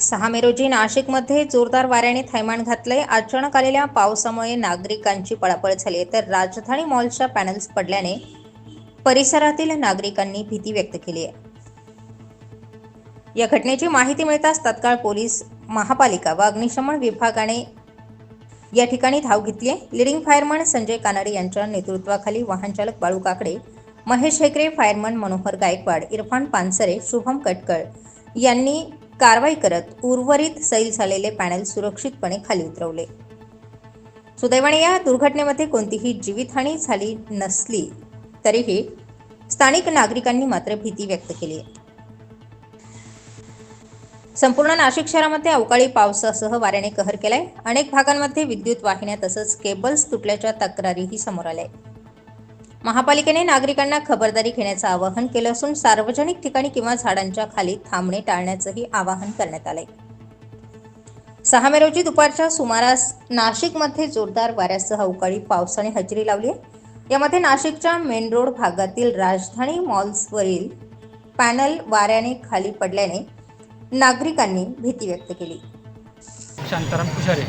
सहा मे रोजी नाशिकमध्ये जोरदार वाऱ्याने थैमान घातलंय. अचानक आलेल्या पावसामुळे नागरिकांची पळापळ झाली आहे. तर राजधानी मॉलच्या पॅनल्स पडल्याने परिसरातील नागरिकांनी भीती व्यक्त केली आहे. या घटनेची माहिती मिळताच तत्काळ पोलीस महापालिका व अग्निशमन विभागाने या ठिकाणी धाव घेतली आहे. लिडिंग फायरमन संजय कानडे यांच्या नेतृत्वाखाली वाहनचालक बाळू काकडे महेश हेगरे फायरमन मनोहर गायकवाड इरफान पानसरे शुभम कटकळ यांनी कारवाई करत उर्वरित सैल झालेले पॅनल सुरक्षितपणे खाली उतरवले. सुदैवाने या दुर्घटनेमध्ये कोणतीही जीवितहानी झाली नसली तरीही स्थानिक नागरिकांनी मात्र भीती व्यक्त केली संपूर्ण नाशिक शहरामध्ये अवकाळी पावसासह वाऱ्याने कहर केलाय. अनेक भागांमध्ये विद्युत वाहिन्या तसंच केबल्स तुटल्याच्या तक्रारीही समोर आल्या आहेत. महापालिकेने नागरिकांना खबरदारी घेण्याचं आवाहन केलं असून सार्वजनिक ठिकाणी किंवा झाडांच्या खाली थांबणे टाळण्याचंही आवाहन करण्यात आलंय. सहा मे रोजी दुपारच्या सुमारास नाशिकमध्ये जोरदार वाऱ्यासह अवकाळी पावसाने हजेरी लावली आहे. यामध्ये नाशिकच्या मेन रोड भागातील राजधानी मॉल्सवरील पॅनल वाऱ्याने खाली पडल्याने नागरिकांनी भीती व्यक्त केली. Shantaram Kushare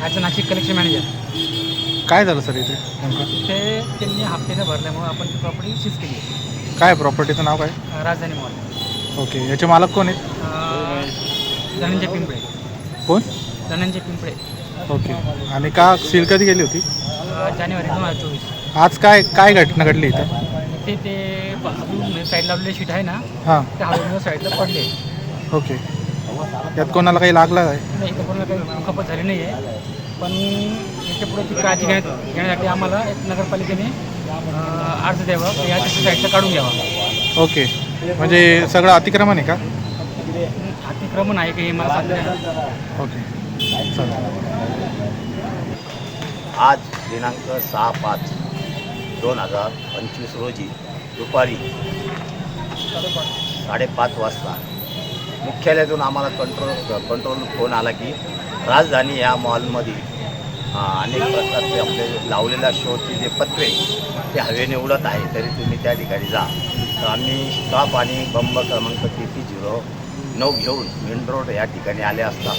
as a Nashik collection manager. काय झालं सर इथे? नेमकं ते त्यांनी हप्त्याने भरल्यामुळे आपण ती प्रॉपर्टी सीज केली. आहे. काय प्रॉपर्टीचं नाव काय? अं, राजधानी मॉल ओके याचे मालक कोण आहेत? अं, धनंजय पिंपळे. कोण? धनंजय पिंपळे. ओके आणि का सील कधी गेली होती? अं, जानेवारी दोन हजार चोवीस. आज काय काय घटना घडली इथं? ते ते बाजू साईड लावलेली शीट आहे ना हां. ते हळूहळू साईडला पडले. ओके यात कोणाला काही लागलं काय नाही इथं कोणाला काही खपत झाली नाही आहे पण याच्यापुढे ती काळजी घेण्यात घेण्यासाठी आम्हाला एक नगरपालिकेने अं, अर्ज द्यावा. की या साईडला काढून घ्यावा. ओके. म्हणजे सगळं अतिक्रमण आहे का? अतिक्रमण आहे की हे मला सांगता ओके. आज दिनांक सहा पाच दोन हजार पंचवीस रोजी दुपारी साडेपाच वाजता मुख्यालयातून आम्हाला कंट्रोल कंट्रोल फोन आला की राजधानी या मॉलमध्ये अ, अनेक प्रकारचे आपले लावलेल्या शोचे जे पत्रे ते हवेने उडत आहे तरी तुम्ही त्या ठिकाणी जा. तर आम्ही स्टॉप आणि बंब क्रमांक तेहतीस झिरो नऊ घेऊन मेन रोड या ठिकाणी आले असता.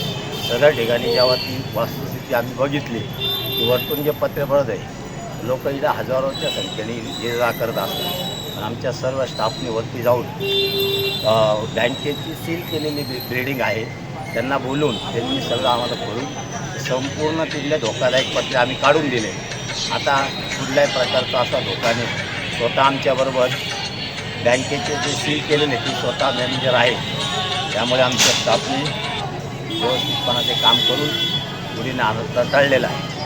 सगळ्या ठिकाणी जेव्हा ती वस्तुस्थिती आम्ही बघितली की वरतून जे पत्रे पडत आहे लोक इथं हजारोच्या संख्येने ये जा करत असतात. पण आमच्या सर्व स्टाफने वरती जाऊन बँकेची सील केलेली बिल्डिंग आहे त्यांना बोलून त्यांनी सगळं आम्हाला करून संपूर्ण तिथले धोकादायक पत्रे आम्ही काढून दिले. आता कुठल्याही प्रकारचा असा धोका नाही. स्वतः आमच्याबरोबर बँकेचे जे सील केलेले ते स्वतः मॅनेजर आहे त्यामुळे आमच्या स्टाफने व्यवस्थितपणा ते काम करून गुढीने आणत टळलेलं आहे.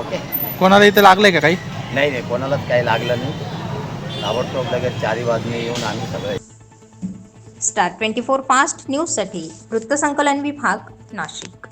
ओके? कोणाला इथे लागलं आहे का काही? नाही नाही कोणालाच काही लागलं नाही. ताबडतोब लगेच चारी बाजूने येऊन आम्ही सगळे स्टार ट्वेंटी फोर फास्ट न्यूजसाठी वृत्तसंकलन विभाग नाशिक.